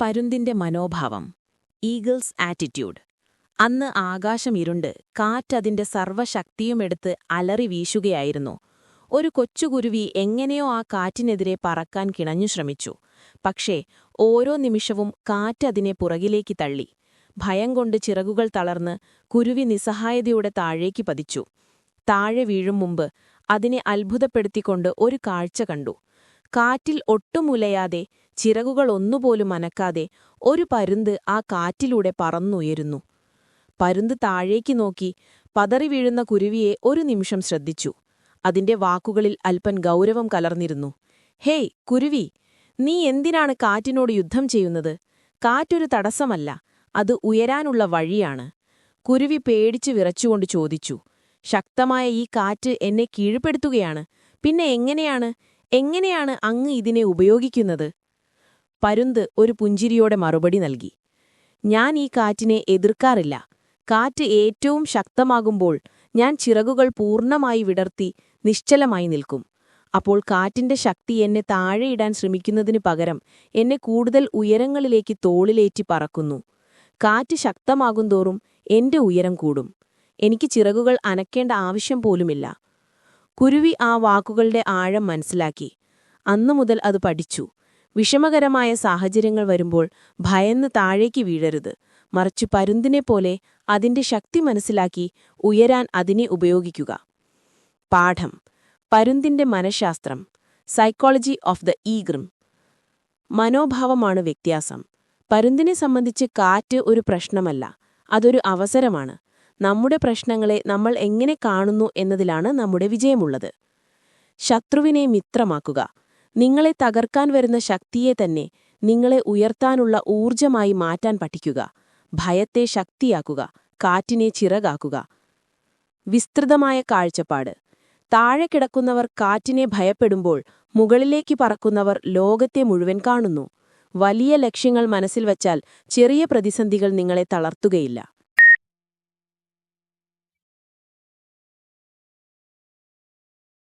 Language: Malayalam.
പരുന്തിന്റെ മനോഭാവം. Eagle's attitude. അന്ന് ആകാശം ഇരുണ്ട് കാറ്റതിന്റെ സർവശക്തിയുമെടുത്ത് അലറി വീശുകയായിരുന്നു. ഒരു കൊച്ചുകുരുവി എങ്ങനെയോ ആ കാറ്റിനെതിരെ പറക്കാൻ കിണഞ്ഞു ശ്രമിച്ചു. പക്ഷേ ഓരോ നിമിഷവും കാറ്റതിനെ പുറകിലേക്ക് തള്ളി. ഭയം കൊണ്ട് ചിറകുകൾ തളർന്ന് കുരുവി നിസ്സഹായതയോടെ താഴേക്ക് പതിച്ചു. താഴെ വീഴും മുമ്പ് അതിനെ അത്ഭുതപ്പെടുത്തിക്കൊണ്ട് ഒരു കാഴ്ച കണ്ടു. കാറ്റിൽ ഒട്ടുമുലയാതെ ചിറകുകൾ ഒന്നുപോലും അനക്കാതെ ഒരു പരുന്ത് ആ കാറ്റിലൂടെ പറന്നുയരുന്നു. പരുന്ത് താഴേക്ക് നോക്കി പതറി വീഴുന്ന കുരുവിയെ ഒരു നിമിഷം ശ്രദ്ധിച്ചു. അതിന്റെ വാക്കുകളിൽ അല്പൻ ഗൗരവം കലർന്നിരുന്നു. ഹേയ് കുരുവി നീ എന്തിനാണ് കാറ്റിനോട് യുദ്ധം ചെയ്യുന്നത്? കാറ്റൊരു തടസ്സമല്ല അത് ഉയരാനുള്ള വഴിയാണ്. കുരുവി പേടിച്ചു വിറച്ചുകൊണ്ട് ചോദിച്ചു. ശക്തമായ ഈ കാറ്റ് എന്നെ കീഴ്പ്പെടുത്തുകയാണ്. പിന്നെ എങ്ങനെയാണ്? എങ്ങനെയാണ് അങ്ങ് ഇതിനെ ഉപയോഗിക്കുന്നത്? പരുന്ത് ഒരു പുഞ്ചിരിയോടെ മറുപടി നൽകി. ഞാൻ ഈ കാറ്റിനെ എതിർക്കാറില്ല. കാറ്റ് ഏറ്റവും ശക്തമാകുമ്പോൾ ഞാൻ ചിറകുകൾ പൂർണമായി വിടർത്തി നിശ്ചലമായി നിൽക്കും. അപ്പോൾ കാറ്റിന്റെ ശക്തി എന്നെ താഴെയിടാൻ ശ്രമിക്കുന്നതിനു പകരം എന്നെ കൂടുതൽ ഉയരങ്ങളിലേക്ക് തോളിലേറ്റി പറക്കുന്നു. കാറ്റ് ശക്തമാകുന്തോറും എന്റെ ഉയരം കൂടും. എനിക്ക് ചിറകുകൾ അനക്കേണ്ട ആവശ്യം പോലുമില്ല. കുരുവി ആ വാക്കുകളുടെ ആഴം മനസ്സിലാക്കി. അന്നു മുതൽ അത് പഠിച്ചു. വിഷമകരമായ സാഹചര്യങ്ങൾ വരുമ്പോൾ ഭയന്ന് താഴേക്ക് വീഴരുത്. മറിച്ച് പരുന്തിനെപ്പോലെ അതിന്റെ ശക്തി മനസ്സിലാക്കി ഉയരാൻ അതിനെ ഉപയോഗിക്കുക. പാഠം. പരുന്തിന്റെ മനഃശാസ്ത്രം. സൈക്കോളജി ഓഫ് ദ ഈഗ്രം മനോഭാവമാണ് വ്യത്യാസം. പരുന്തിനെ സംബന്ധിച്ച് കാറ്റ് ഒരു പ്രശ്നമല്ല. അതൊരു അവസരമാണ്. നമ്മുടെ പ്രശ്നങ്ങളെ നമ്മൾ എങ്ങനെ കാണുന്നു എന്നതിലാണ് നമ്മുടെ വിജയമുള്ളത്. ശത്രുവിനെ മിത്രമാക്കുക. നിങ്ങളെ തകർക്കാൻ വരുന്ന ശക്തിയെ തന്നെ നിങ്ങളെ ഉയർത്താനുള്ള ഊർജമായി മാറ്റാൻ പഠിക്കുക. ഭയത്തെ ശക്തിയാക്കുക. കാറ്റിനെ ചിറകാക്കുക. വിസ്തൃതമായ കാഴ്ചപ്പാട്. താഴെ കിടക്കുന്നവർ കാറ്റിനെ ഭയപ്പെടുമ്പോൾ മുകളിലേക്ക് പറക്കുന്നവർ ലോകത്തെ മുഴുവൻ കാണുന്നു. വലിയ ലക്ഷ്യങ്ങൾ മനസ്സിൽ വച്ചാൽ ചെറിയ പ്രതിസന്ധികൾ നിങ്ങളെ തളർത്തുകയില്ല.